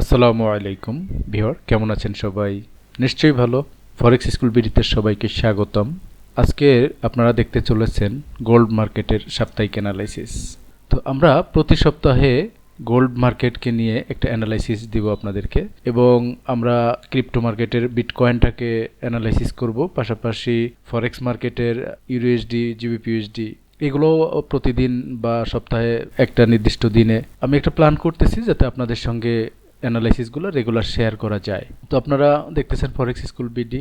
আসসালামু আলাইকুম ভিওর কেমন আছেন সবাই? নিশ্চয়ই ভালো। ফরেক্স স্কুল বিডিতে সবাইকে স্বাগতম। আজকে আপনারা দেখতে চলেছেন গোল্ড মার্কেটের সাপ্তাহিক অ্যানালাইসিস তো আমরা প্রতি সপ্তাহে গোল্ড মার্কেটকে নিয়ে একটা অ্যানালাইসিস দিব আপনাদেরকে এবং আমরা ক্রিপ্টো মার্কেটের বিটকয়েনটাকে অ্যানালাইসিস করব, পাশাপাশি ফরেক্স মার্কেটের ইউএসডি জিবিপিউএসডি এগুলো প্রতিদিন বা সপ্তাহে একটা নির্দিষ্ট দিনে। আমি একটা প্ল্যান করতেছি যাতে আপনাদের সঙ্গে অ্যানালাইসিসগুলো রেগুলার শেয়ার করা যায়। তো আপনারা দেখতেছেন ফরেক্স স্কুল বিডি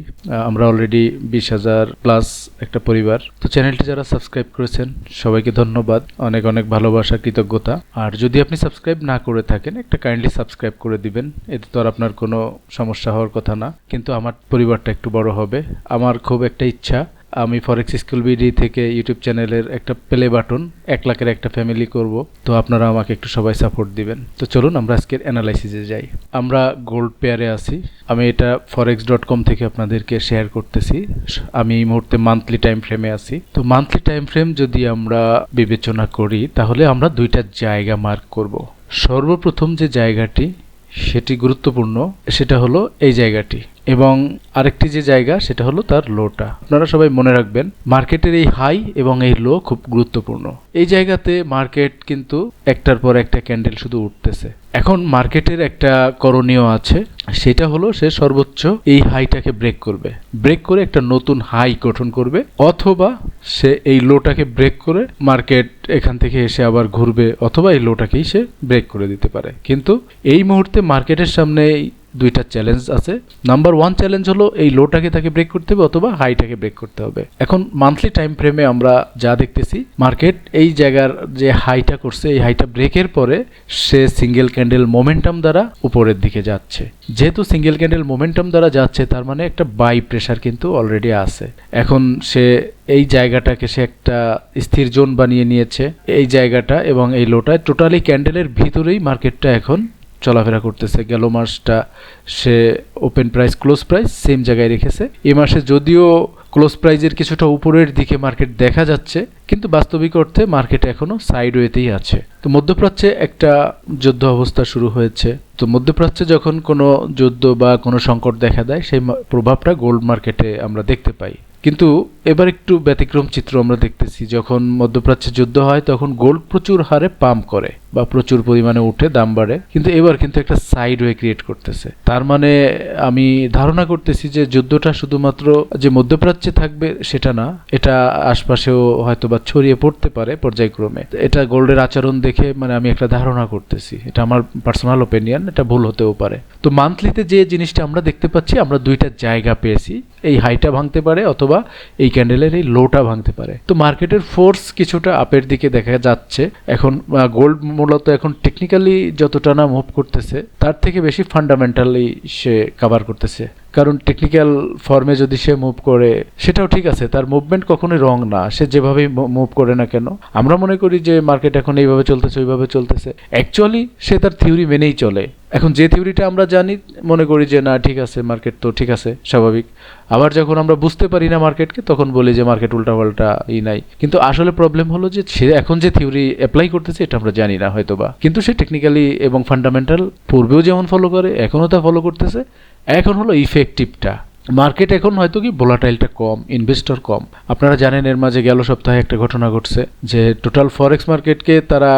আমরা অলরেডি বিশ হাজার প্লাস একটা পরিবার। তো চ্যানেলটি যারা সাবস্ক্রাইব করেছেন, সবাইকে ধন্যবাদ। অনেক অনেক ভালোবাসা, কৃতজ্ঞতা। আর যদি আপনি সাবস্ক্রাইব না করে থাকেন, একটা কাইন্ডলি সাবস্ক্রাইব করে দিবেন। এতে তো আর আপনার কোনো সমস্যা হওয়ার কথা না। কিন্তু আমার পরিবারটা একটু বড় হবে। আমার খুব একটা ইচ্ছা আমি ফরেক্স স্কুল বিডি থেকে ইউটিউব চ্যানেলের একটা প্লে বাটন এক লাখের একটা ফ্যামিলি করব। তো আপনারা আমাকে একটু সবাই সাপোর্ট দিবেন। তো চলুন আমরা আজকের অ্যানালাইসিসে যাই। আমরা গোল্ড পেয়ারে আছি। আমি এটা ফরেক্স ডট কম থেকে আপনাদেরকে শেয়ার করতেছি। আমি এই মুহূর্তে মান্থলি টাইম ফ্রেমে আছি। তো মান্থলি টাইম ফ্রেম যদি আমরা বিবেচনা করি, তাহলে আমরা দুইটা জায়গা মার্ক করব। সর্বপ্রথম যে জায়গাটি, সেটি গুরুত্বপূর্ণ, সেটা হলো এই জায়গাটি। এবং আরেকটি যে জায়গা, সেটা হলো তার লোটা। আপনারা সবাই মনে রাখবেন, মার্কেটের এই হাই এবং এই লো খুব গুরুত্বপূর্ণ। এই জায়গাতে মার্কেট কিন্তু একটার পর একটা ক্যান্ডেল শুধু উঠতেছে। এখন মার্কেটের একটা করণীয় আছে, সেটা হলো সে সর্বোচ্চ এই হাইটাকে ব্রেক করবে। ব্রেক করে একটা নতুন হাই গঠন করবে, অথবা সে এই লোটাকে ব্রেক করে মার্কেট এখান থেকে এসে আবার ঘুরবে, অথবা এই লোটাকেই সে ব্রেক করে দিতে পারে। কিন্তু এই মুহূর্তে মার্কেটের সামনে দুইটা চ্যালেঞ্জ আছে। নাম্বার ওয়ান চ্যালেঞ্জ হলো এই লোটাকে তাকে ব্রেক করতে হবে অথবা হাইটাকে ব্রেক করতে হবে। এখন মান্থলি টাইম ফ্রেমে আমরা যা দেখতেছি মার্কেট এই জায়গার যে হাইটা করছে, এই হাইটা ব্রেকের পরে সে সিঙ্গেল ক্যান্ডেল মোমেন্টাম দ্বারা উপরের দিকে যাচ্ছে। যেহেতু সিঙ্গেল ক্যান্ডেল মোমেন্টাম দ্বারা যাচ্ছে, তার মানে একটা বাই প্রেশার কিন্তু অলরেডি আছে। এখন সে এই জায়গাটাকে সে একটা স্থির জোন বানিয়ে নিয়েছে, এই জায়গাটা এবং এই লোটায় টোটালি ক্যান্ডেলের ভিতরেই মার্কেটটা এখন চলাফেরা করতেছে। গেল মাসটা সে open price close price same জায়গায় রেখেছে। এ মাসে যদিও ক্লোজ প্রাইজের কিছুটা উপরের দিকে মার্কেট দেখা যাচ্ছে, কিন্তু বাস্তবিক অর্থে মার্কেট এখনও সাইডওয়েতেই আছে। তো মধ্যপ্রাচ্যে একটা যুদ্ধ অবস্থা শুরু হয়েছে। তো মধ্যপ্রাচ্যে যখন কোনো যুদ্ধ বা কোনো সংকট দেখা দেয়, সেই প্রভাবটা গোল্ড মার্কেটে আমরা দেখতে পাই। কিন্তু এবার একটু ব্যতিক্রম চিত্র আমরা দেখতেছি। যখন মধ্যপ্রাচ্যে যুদ্ধ হয়, তখন গোল্ড প্রচুর হারে পাম্প করে বা প্রচুর পরিমাণে উঠে, দাম বাড়ে। কিন্তু এবার কিন্তু একটা সাইড ওয়ে ক্রিয়েট করতেছে। তার মানে আমি ধারণা করতেছি যে যুদ্ধটা শুধুমাত্র যে মধ্যপ্রাচ্যে থাকবে সেটা না, এটা আশপাশেও হয়তো বা ছড়িয়ে পড়তে পারে পর্যায়ক্রমে। এটা গোল্ডের আচরণ দেখে মানে আমি একটা ধারণা করতেছি। এটা আমার পার্সোনাল ওপিনিয়ন এটা ভুল হতেও পারে। তো মান্থলিতে যে জিনিসটা আমরা দেখতে পাচ্ছি, আমরা দুইটা জায়গা পেয়েছি। এই হাইটা ভাঙতে পারে অথবা এই ক্যান্ডেলের এই লোটা ভাঙতে পারে। তো মার্কেটের ফোর্স কিছুটা আপের দিকে দেখা যাচ্ছে। এখন গোল্ড মূলত এখন টেকনিক্যালি যতটা না মুভ করতেছে, তার থেকে বেশি ফান্ডামেন্টালি সে কাভার করতেছে। কারণ টেকনিক্যাল ফর্মে যদি সে মুভ করে, সেটাও ঠিক আছে, তার মুভমেন্ট কখনোই রং না, সে যেভাবেই মুভ করে না কেন। আমরা মনে করি যে মার্কেট এখন এইভাবে চলতেছে, ওইভাবে চলতেছে। অ্যাকচুয়ালি সে তার থিওরি মেনেই চলে। এখন যে থিওরিটা আমরা জানি, মনে করি যে না, ঠিক আছে মার্কেট তো ঠিক আছে, স্বাভাবিক। আবার যখন আমরা বুঝতে পারি না মার্কেটকে তখন বলি যে মার্কেট উল্টাপাল্টা ই নাই। কিন্তু আসলে প্রবলেম হলো যে সে এখন যে থিওরি অ্যাপ্লাই করতেছে, এটা আমরা জানি না হয়তোবা। কিন্তু সে টেকনিক্যালি এবং ফান্ডামেন্টাল পূর্বেও যেমন ফলো করে, এখনও তা ফলো করতেছে। এখন হলো ইফেক্টিভটা মার্কেট এখন হয়তো কি ভোলাটাইলটা কম ইনভেস্টর কম। আপনারা জানেন এর মাঝে গেল সপ্তাহে একটা ঘটনা ঘটছে যে টোটাল ফরেক্স মার্কেটকে তারা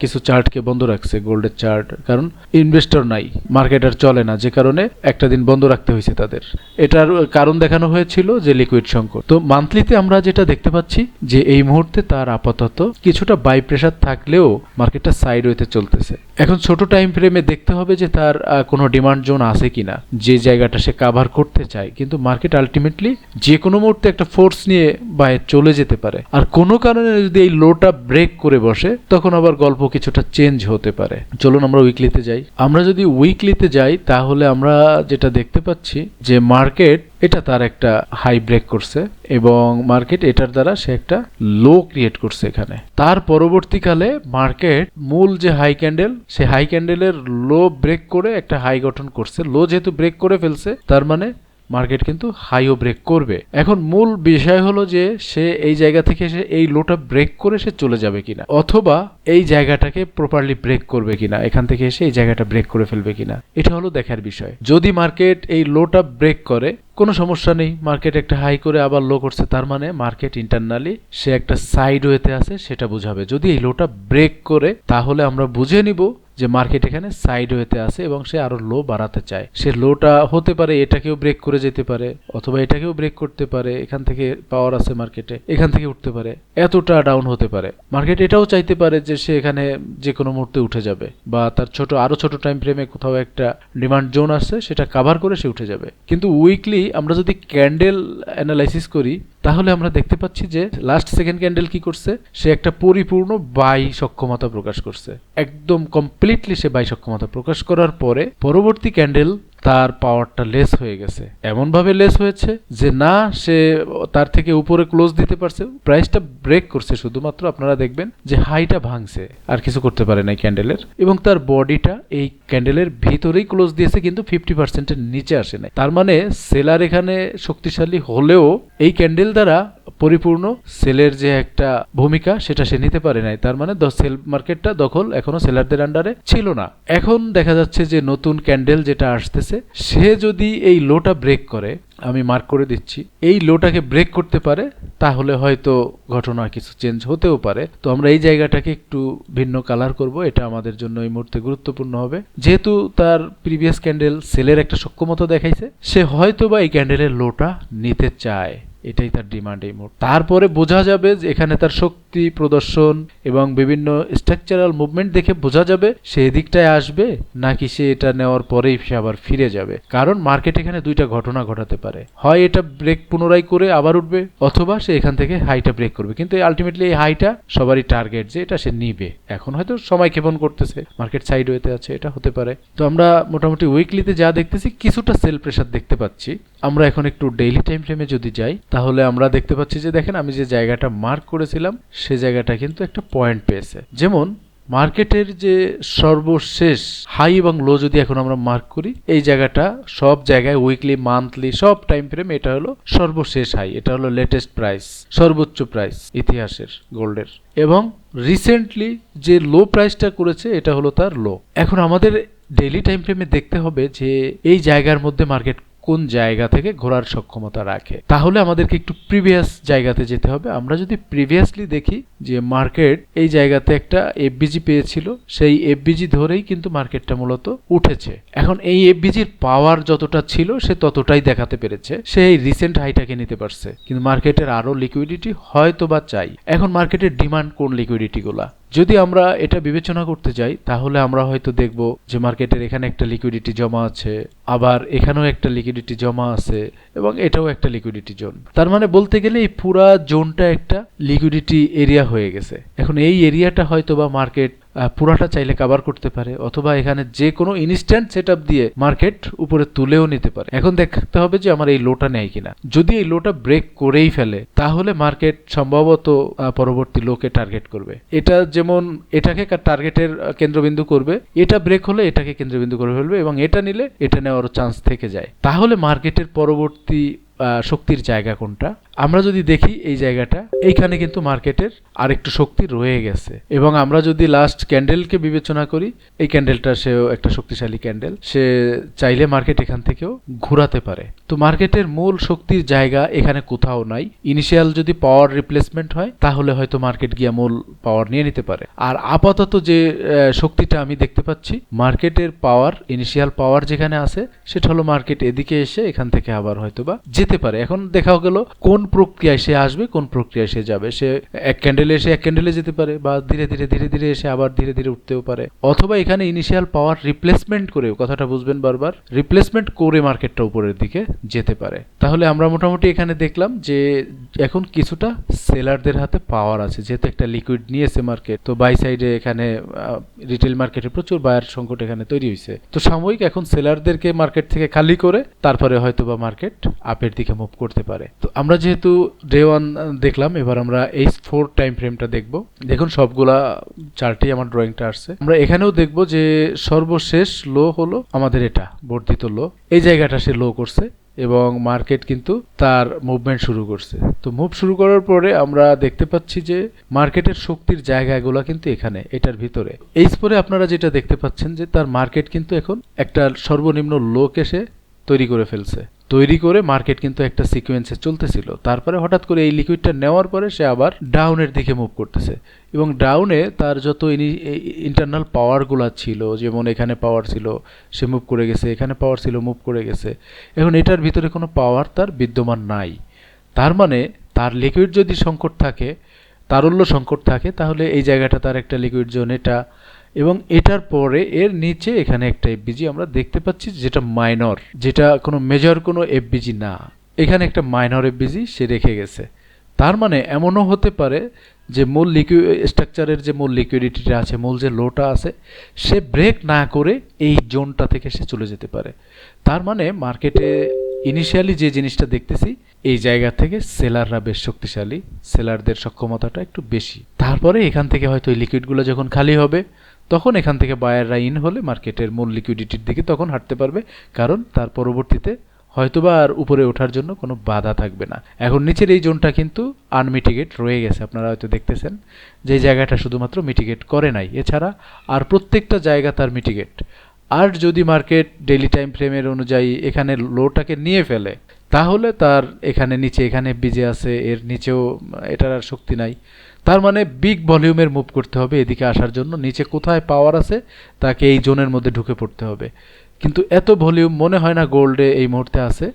কিছু চার্টকে বন্ধ রাখছে, গোল্ডের চার্ট। কারণ ইনভেস্টর নাই মার্কেট আর চলে না, যে কারণে একটা দিন বন্ধ রাখতে হয়েছে তাদের। এটার কারণ দেখানো হয়েছিল যে লিকুইড সংকট। তো মান্থলিতে আমরা যেটা দেখতে পাচ্ছি যে এই মুহূর্তে তার আপাতত কিছুটা বাই প্রেশার থাকলেও মার্কেটটা সাইড ওয়েতে চলতেছে। এখন ছোট টাইম ফ্রেমে দেখতে হবে যে তার কোনো ডিমান্ড জোন আছে কিনা, যে জায়গাটা সে কাভার করতে চায়। কিন্তু মার্কেট আলটিমেটলি যে কোনো মুহূর্তে একটা ফোর্স নিয়ে বাইরে চলে যেতে পারে। আর কোনো কারণে যদি এই লোটা ব্রেক করে বসে, তখন আবার গল্প কিছুটা চেঞ্জ হতে পারে। চলুন আমরা উইকলিতে যাই। আমরা যদি উইকলিতে যাই, তাহলে আমরা যেটা দেখতে পাচ্ছি যে মার্কেট এটা তার একটা হাই ব্রেক করছে এবং মার্কেট এটার দ্বারা সে একটা লো ক্রিয়েট করছে এখানে। তার পরবর্তীকালে মার্কেট মূল যে হাই ক্যান্ডেল সে হাই ক্যান্ডেলের লো ব্রেক করে একটা হাই গঠন করছে। লো যেহেতু ব্রেক করে ফেলছে, তার মানে মার্কেট কিন্তু হাইও ব্রেক করবে। এখন মূল বিষয় হলো যে সে এই জায়গা থেকে এসে এই লোটা ব্রেক করে সে চলে যাবে কিনা, অথবা এই জায়গাটাকে প্রপারলি ব্রেক করবে কিনা, এখান থেকে এসে এই জায়গাটা ব্রেক করে ফেলবে কিনা, এটা হলো দেখার বিষয়। যদি মার্কেট এই লোটা ব্রেক করে, কোনো সমস্যা নেই মার্কেট একটা হাই করে আবার লো করছে, তার মানে মার্কেট ইন্টারনালি সে একটা সাইড ওয়েতে আছে, সেটা বুঝাবে। যদি এই লোটা ব্রেক করে, তাহলে আমরা বুঝে নিব যে মার্কেট এখানে সাইড ওয়েতে আছে এবং সে আরও লো বাড়াতে চায়। সে লোটা হতে পারে, এটাকেও ব্রেক করে যেতে পারে, অথবা এটাকেও ব্রেক করতে পারে, এখান থেকে পাওয়ার আছে মার্কেটে এখান থেকে উঠতে পারে, এতটা ডাউন হতে পারে। মার্কেট এটাও চাইতে পারে যে সে এখানে যে কোনো মুহূর্তে উঠে যাবে, বা তার ছোট, আরও ছোট টাইম ফ্রেমে কোথাও একটা ডিমান্ড জোন আসছে সেটা কাভার করে সে উঠে যাবে। কিন্তু উইকলি আমরা যদি ক্যান্ডেল অ্যানালাইসিস করি তাহলে আমরা দেখতে পাচ্ছি যে লাস্ট সেকেন্ড ক্যান্ডেল কি করছে? সে একটা পরিপূর্ণ বাই সক্ষমতা প্রকাশ করছে। একদম কমপ্লিটলি সে বাই সক্ষমতা প্রকাশ করার পরে পরবর্তী ক্যান্ডেল তার পাওয়ারটা লেস হয়ে গেছে। এমন ভাবে লেস হয়েছে যে না, সে তার থেকে উপরে ক্লোজ দিতে পারছে। প্রাইসটা ব্রেক করছে শুধুমাত্র। আপনারা দেখবেন যে হাইটা ভাঙছে। আর কিছু করতে পারে নাই ক্যান্ডেলের এবং তার বডিটা এই ক্যান্ডেলের ভিতরেই ক্লোজ দিয়েছে, কিন্তু ফিফটি পার্সেন্টের নিচে আসে নাই। তার মানে সেলার এখানে শক্তিশালী হলেও এই ক্যান্ডেল দ্বারা পরিপূর্ণ সেলের যে একটা ভূমিকা, সেটা সে নিতে পারে নাই। তার মানে সেল মার্কেটটা দখল এখনও সেলারদের আন্ডারে ছিল না। এখন দেখা যাচ্ছে যে নতুন ক্যান্ডেল যেটা আসতেছে, সে যদি এই লোটা ব্রেক করে, আমি মার্ক করে দিচ্ছি, এই লোটাকে ব্রেক করতে পারে, তাহলে হয়তো ঘটনা কিছু চেঞ্জ হতেও পারে। তো আমরা এই জায়গাটাকে একটু ভিন্ন কালার করব, এটা আমাদের জন্য এই মুহূর্তে গুরুত্বপূর্ণ হবে। যেহেতু তার প্রিভিয়াস ক্যান্ডেল সেলের একটা সক্ষমতা দেখাইছে, সে হয়তো বা এই ক্যান্ডেলের লোটা নিতে চায়। এটাই তার ডিমান্ড এই মুহূর্তে। তারপরে বোঝা যাবে যে এখানে তার শক্তি, প্রদর্শন এবং বিভিন্ন স্ট্রাকচারাল মুভমেন্ট দেখে বোঝা যাবে সে এদিকটায় আসবে নাকি সে এটা নেওয়ার পরেই সে আবার ফিরে যাবে। কারণ মার্কেট এখানে দুইটা ঘটনা ঘটাতে পারে। হয় এটা ব্রেক পুনরায় করে আবার উঠবে অথবা সে এখান থেকে হাইটা ব্রেক করবে। কিন্তু আলটিমেটলি এই হাইটা সবারই টার্গেট যে এটা সে নিবে। এখন হয়তো সময় ক্ষেপণ করতেছে মার্কেট সাইড ওয়েতে আছে, এটা হতে পারে। তো আমরা মোটামুটি উইকলিতে যা দেখতেছি, কিছুটা সেল প্রেশার দেখতে পাচ্ছি। আমরা এখন একটু ডেইলি টাইম ফ্রেমে যদি যাই তাহলে আমরা দেখতে পাচ্ছি যে, দেখেন আমি যে জায়গাটা মার্ক করেছিলাম, সে জায়গাটা কিন্তু একটা পয়েন্ট পেয়েছে। যেমন মার্কেটের যে সর্বশেষ হাই এবং লো যদি এখন আমরা মার্ক করি, এই জায়গাটা সব জায়গায় উইকলি মান্থলি সব টাইম ফ্রেম এটা হলো সর্বশেষ হাই এটা হলো লেটেস্ট প্রাইস সর্বোচ্চ প্রাইস ইতিহাসের, গোল্ডের। এবং রিসেন্টলি যে লো প্রাইসটা করেছে, এটা হলো তার লো এখন আমাদের ডেইলি টাইম ফ্রেমে দেখতে হবে যে, এই জায়গার মধ্যে মার্কেট কোন জায়গা থেকে ঘোরার সক্ষমতা রাখে? তাহলে আমাদেরকে একটু প্রিভিয়াস জায়গাতে যেতে হবে। আমরা যদি প্রিভিয়াসলি দেখি যে মার্কেট এই জায়গাতে একটা এফবিজি পেয়েছিল, সেই এফবিজি ধরেই কিন্তু মার্কেটটা মূলত উঠেছে। এখন এই এফবিজির পাওয়ার যতটা ছিল, সে ততটাই দেখাতে পেরেছে। সে এই রিসেন্ট হাইটাকে নিতে পারছে। কিন্তু মার্কেটের আরও লিকুইডিটি হয়তো বা চাই। এখন মার্কেটের ডিমান্ড কোন লিকুইডিটি গুলা? যদি আমরা এটা বিবেচনা করতে যাই, তাহলে আমরা হয়তো দেখব যে মার্কেটের এখানে একটা লিকুইডিটি জমা আছে, আবার এখানেও একটা লিকুইডিটি জমা আছে, এবং এটাও একটা লিকুইডিটি জোন তার মানে বলতে গেলে এই পুরা জোনটা একটা লিকুইডিটি এরিয়া হয়ে গেছে। এখন এই এরিয়াটা হয়তো বা মার্কেট পুরাটা চাইলে কাভার করতে পারে, অথবা এখানে যে কোনো ইনস্ট্যান্ট সেট দিয়ে মার্কেট উপরে তুলেও নিতে পারে। এখন দেখতে হবে যে আমার এই লোটা নেয় কিনা। যদি এই লোটা ব্রেক করেই ফেলে, তাহলে মার্কেট সম্ভবত পরবর্তী লোকে টার্গেট করবে। এটা যেমন এটাকে টার্গেটের কেন্দ্রবিন্দু করবে, এটা ব্রেক হলে এটাকে কেন্দ্রবিন্দু করে ফেলবে এবং এটা নিলে এটা নেওয়ার চান্স থেকে যায়। তাহলে মার্কেটের পরবর্তী শক্তির জায়গা কোনটা? আমরা যদি দেখি এই জায়গাটা, এইখানে কিন্তু মার্কেটের আরেকটু শক্তি রয়ে গেছে। এবং আমরা যদি লাস্ট ক্যান্ডেলকে বিবেচনা করি, এই ক্যান্ডেলটা সেও একটা শক্তিশালী ক্যান্ডেল সে চাইলে মার্কেট এখান থেকেও ঘুরাতে পারে। তো মার্কেটের মূল শক্তির জায়গা এখানে কোথাও নাই। ইনিশিয়াল যদি পাওয়ার রিপ্লেসমেন্ট হয়, তাহলে হয়তো মার্কেট গিয়া মূল পাওয়ার নিয়ে নিতে পারে। আর আপাতত যে শক্তিটা আমি দেখতে পাচ্ছি মার্কেটের পাওয়ার ইনিশিয়াল পাওয়ার যেখানে আছে, সেটা হলো মার্কেট এদিকে এসে এখান থেকে আবার হয়তোবা যেতে পারে। এখন দেখা গেল কোন প্রক্রিয়ায় সে আসবে, কোন প্রক্রিয়ায় সে যাবে? সে এক ক্যান্ডেলে এসে এক ক্যান্ডেলে যেতে পারে বা ধীরে ধীরে ধীরে ধীরে এসে আবার ধীরে ধীরে উঠতেও পারে। অথবা এখানে ইনিশিয়াল পাওয়ার রিপ্লেসমেন্ট করে, কথাটা বুঝবেন বারবার রিপ্লেসমেন্ট করে মার্কেটটা উপরের দিকে যেতে পারে। তাহলে আমরা মোটামুটি এখানে দেখলাম যে এখন কিছুটা সেলারদের হাতে পাওয়ার আছে, যেহেতু একটা লিকুইড নিয়েছে মার্কেট তো বাই সাইডে এখানে রিটেল মার্কেটে প্রচুর বায়ার সংকট এখানে তৈরি হয়েছে তো সাময়িক এখন সেলারদেরকে মার্কেট থেকে খালি করে, তারপরে হয়তো বা মার্কেট আপের দিকে মুভ করতে পারে। তো আমরা যেহেতু ডে ওয়ান দেখলাম, এবার আমরা এইচ ফোর টাইম ফ্রেমটা দেখব। দেখুন, সবগুলা চারটি আমার ড্রয়িংটা আসছে। আমরা এখানেও দেখব যে সর্বশেষ লো হলো আমাদের এটা, বর্ধিত লো এই জায়গাটা সে লো করছে এবং মার্কেট কিন্তু তার মুভমেন্ট শুরু করছে। তো মুভ শুরু করার পরে আমরা দেখতে পাচ্ছি যে মার্কেটের শক্তির জায়গাগুলো কিন্তু এখানে, এটার ভিতরে। এই পরে আপনারা যেটা দেখতে পাচ্ছেন যে তার মার্কেট কিন্তু এখন একটা সর্বনিম্ন লোক এসে তৈরি করে ফেলছে। তৈরি করে মার্কেট কিন্তু একটা সিকোয়েন্সে চলতেছিল। তারপরে হঠাৎ করে এই লিকুইডটা নেওয়ার পরে সে আবার ডাউনের দিকে মুভ করতেছে। এবং ডাউনে তার যত ইনি ইন্টারনাল পাওয়ারগুলো ছিল, যেমন এখানে পাওয়ার ছিল, সে মুভ করে গেছে, এখানে পাওয়ার ছিল মুভ করে গেছে। এখন এটার ভিতরে কোনো পাওয়ার তার বিদ্যমান নাই। তার মানে তার লিকুইড যদি সংকট থাকে, তারল্য সংকট থাকে, তাহলে এই জায়গাটা তার একটা লিকুইড জোন এটা এবং এটার পরে এর নিচে এখানে একটা এফবিজি আমরা দেখতে পাচ্ছি যেটা মাইনর যেটা কোনো মেজর কোনো এফবিজি না। এখানে একটা মাইনর এফবিজি সে রেখে গেছে। তার মানে এমনও হতে পারে যে মূল লিকুই স্ট্রাকচারের যে মূল লিকুইডিটিটা আছে, মূল যে লোটা আছে, সে ব্রেক না করে এই জোনটা থেকে সে চলে যেতে পারে। তার মানে মার্কেটে ইনিশিয়ালি যে জিনিসটা দেখতেছি, এই জায়গা থেকে সেলাররা বেশ শক্তিশালী সেলারদের সক্ষমতাটা একটু বেশি। তারপরে এখান থেকে হয়তো এই লিকুইডগুলো যখন খালি হবে তখন এখান থেকে বায়াররা ইন হলে মার্কেটের মূল লিকুইডিটির দিকে তখন হাঁটতে পারবে, কারণ তার পরবর্তীতে হয়তোবা আর উপরে ওঠার জন্য কোনো বাধা থাকবে না। এখন নিচের এই জোনটা কিন্তু আনমিটিগেট রয়ে গেছে, আপনারা হয়তো দেখতেছেন। যে জায়গাটা শুধুমাত্র মিটিগেট করে নাই, এছাড়া আর প্রত্যেকটা জায়গা তার মিটিগেট আর যদি মার্কেট ডেইলি টাইম ফ্রেমের অনুযায়ী এখানে লোটাকে নিয়ে ফেলে, তাহলে তার এখানে নিচে, এখানে বিজে আছে, এর নিচেও, এটার আর শক্তি নাই। তার মানে বিগ ভলিউমের মুভ করতে হবে, এদিকে আসার জন্য। নিচে কোথায় পাওয়ার আছে, তাকে এই জোনের মধ্যে ঢুকে পড়তে হবে। কিন্তু এত ভলিউম মনে হয় না গোল্ডে এই মুহূর্তে আছে।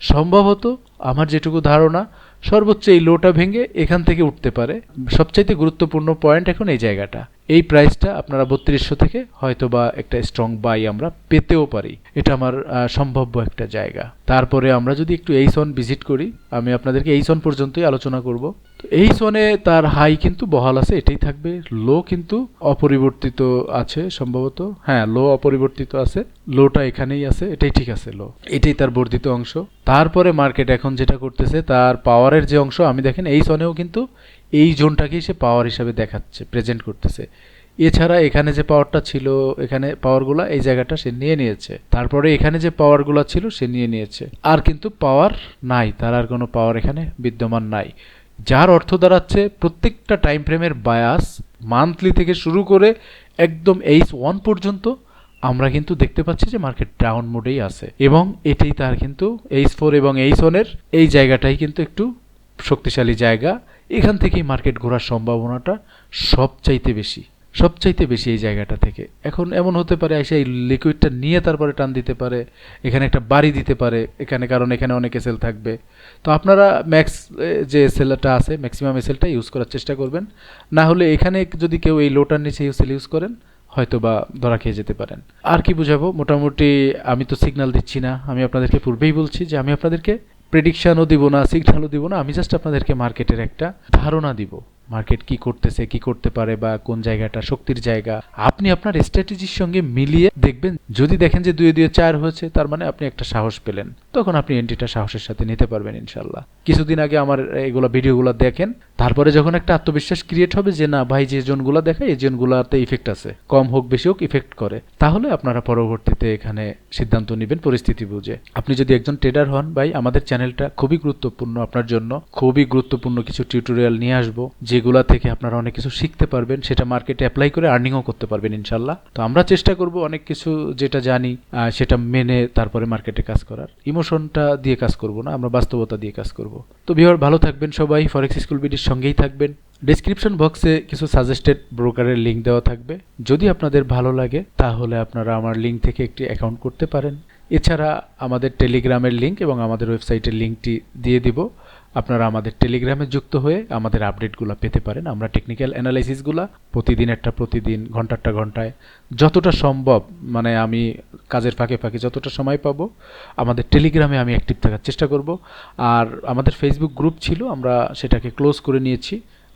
সম্ভবত আমার যেটুকু ধারণা, সর্বোচ্চ এই লোটা ভেঙে এখান থেকে উঠতে পারে। সবচাইতে গুরুত্বপূর্ণ পয়েন্ট এখন এই জায়গাটা। এই প্রাইসটা আপনারা বত্রিশশো থেকে হয়তো বা একটা স্ট্রং বাই আমরা পেতেও পারি। এটা আমার সম্ভাব্য একটা জায়গা। তারপরে আমরা যদি একটু এই সন ভিজিট করি, আমি আপনাদেরকে এই সন পর্যন্তই আলোচনা করব। তো এই সনে তার হাই কিন্তু বহাল আছে, এটাই থাকবে। লো কিন্তু অপরিবর্তিত আছে সম্ভবত। হ্যাঁ লো অপরিবর্তিত আছে লোটা এখানেই আছে, এটাই ঠিক আছে লো এটাই তার বর্ধিত অংশ। তারপরে মার্কেট এখন যেটা করতেছে, তার পাওয়ারের যে অংশ, আমি দেখেন এই সনেও কিন্তু এই জোনটাকেই সে পাওয়ার হিসাবে দেখাচ্ছে প্রেজেন্ট করতেছে। এছাড়া এখানে যে পাওয়ারটা ছিল, এখানে পাওয়ারগুলো এই জায়গাটা সে নিয়ে নিয়েছে। তারপরে এখানে যে পাওয়ারগুলো ছিল, সে নিয়ে নিয়েছে। আর কিন্তু পাওয়ার নাই, তার আর কোনো পাওয়ার এখানে বিদ্যমান নাই। যার অর্থ দাঁড়াচ্ছে, প্রত্যেকটা টাইম ফ্রেমের বায়াস মান্থলি থেকে শুরু করে একদম এইচ ওয়ান পর্যন্ত আমরা কিন্তু দেখতে পাচ্ছি যে মার্কেট ডাউন মোডেই আছে। এবং এটাই তার কিন্তু এইচ ফোর এবং এইচ ওয়ানের এই জায়গাটাই কিন্তু একটু শক্তিশালী জায়গা। এখান থেকেই মার্কেট ঘোরার সম্ভাবনাটা সবচাইতে বেশি সবচাইতে বেশি এই জায়গাটা থেকে। এখন এমন হতে পারে, এসে এই লিকুইডটা নিয়ে তারপরে টান দিতে পারে, এখানে একটা বাড়ি দিতে পারে, এখানে, কারণ এখানে অনেক এসেল থাকবে। তো আপনারা ম্যাক্স যে এসেলটা আছে ম্যাক্সিমাম এসেলটা ইউজ করার চেষ্টা করবেন। না হলে এখানে যদি কেউ এই লোটার নিচে এসেল ইউজ করেন হয়তো বা ধরা খেয়ে যেতে পারেন। আর কি বুঝাবো? মোটামুটি আমি তো সিগন্যাল দিচ্ছি না। আমি আপনাদেরকে পূর্বেই বলছি যে আমি আপনাদেরকে প্রেডিকশানও দিব না সিগন্যালও দিব না আমি জাস্ট আপনাদেরকে মার্কেটের একটা ধারণা দিব। মার্কেট কি করতেছে, কি করতে পারে বা কোন জায়গাটা শক্তির জায়গা, আপনি আপনার স্ট্র্যাটেজির সঙ্গে মিলিয়ে দেখবেন। যদি দেখেন যে দুয়ে দুয়ে চার হয়েছে তার মানে আপনি একটা সাহস পেলেন। তখন আপনি এন্ট্রিটা সাহসের সাথে নিতে পারবেন ইনশাল্লাহ কিছুদিন আগে আমার এগুলো ভিডিওগুলো দেখেন, তারপরে যখন একটা আত্মবিশ্বাস ক্রিয়েট হবে যে না, ভাই যে জোনগুলো দেখায়, এই জোনগুলোতে ইফেক্ট আছে। কম হোক, বেশি হোক ইফেক্ট করে। তাহলে আপনারা পরবর্তীতে এখানে সিদ্ধান্ত নেবেন পরিস্থিতি বুঝে। আপনি যদি একজন ট্রেডার হন, ভাই, আমাদের চ্যানেলটা খুবই গুরুত্বপূর্ণ। আপনার জন্য খুবই গুরুত্বপূর্ণ কিছু টিউটোরিয়াল নিয়ে আসব। যেগুলা থেকে আপনারা অনেক কিছু শিখতে পারবেন, সেটা মার্কেটে অ্যাপ্লাই করে আর্নিংও করতে পারবেন ইনশাল্লাহ। তো আমরা চেষ্টা করব অনেক কিছু যেটা জানি সেটা মেনে তারপরে মার্কেটে কাজ করার। ইমোশনটা দিয়ে কাজ করব না, আমরা বাস্তবতা দিয়ে কাজ করব। তো বিহার ভালো থাকবেন সবাই ফরেক্স স্কুল বিডির সঙ্গেই থাকবেন। ডিসক্রিপশন বক্সে কিছু সাজেস্টেড ব্রোকারের লিঙ্ক দেওয়া থাকবে। যদি আপনাদের ভালো লাগে, তাহলে আপনারা আমার লিঙ্ক থেকে একটি অ্যাকাউন্ট করতে পারেন। এছাড়া আমাদের টেলিগ্রামের লিঙ্ক এবং আমাদের ওয়েবসাইটের লিঙ্কটি দিয়ে দিব। আপনারা আমাদের টেলিগ্রামে যুক্ত হয়ে আমাদের আপডেটগুলো পেতে পারেন। আমরা টেকনিক্যাল অ্যানালাইসিসগুলো প্রতিদিন একটা প্রতিদিন ঘন্টাটা ঘন্টায় যতটা সম্ভব মানে আমি কাজের ফাঁকে ফাঁকে যতটা সময় পাবো, আমাদের টেলিগ্রামে আমি অ্যাক্টিভ থাকার চেষ্টা করব। আর আমাদের ফেসবুক গ্রুপ ছিল, আমরা সেটাকে ক্লোজ করে নিয়েছি।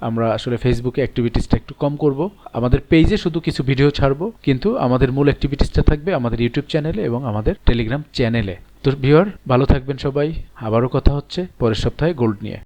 আমরা আসলে ফেসবুকে অ্যাক্টিভিটিসটা একটু কম করব। আমাদের পেজে শুধু কিছু ভিডিও ছাড়বো, কিন্তু আমাদের মূল অ্যাক্টিভিটিসটা থাকবে আমাদের ইউটিউব চ্যানেলে এবং আমাদের টেলিগ্রাম চ্যানেলে তো ভিওর ভালো থাকবেন সবাই। আবারও কথা হচ্ছে পরের সপ্তাহে গোল্ড নিয়ে।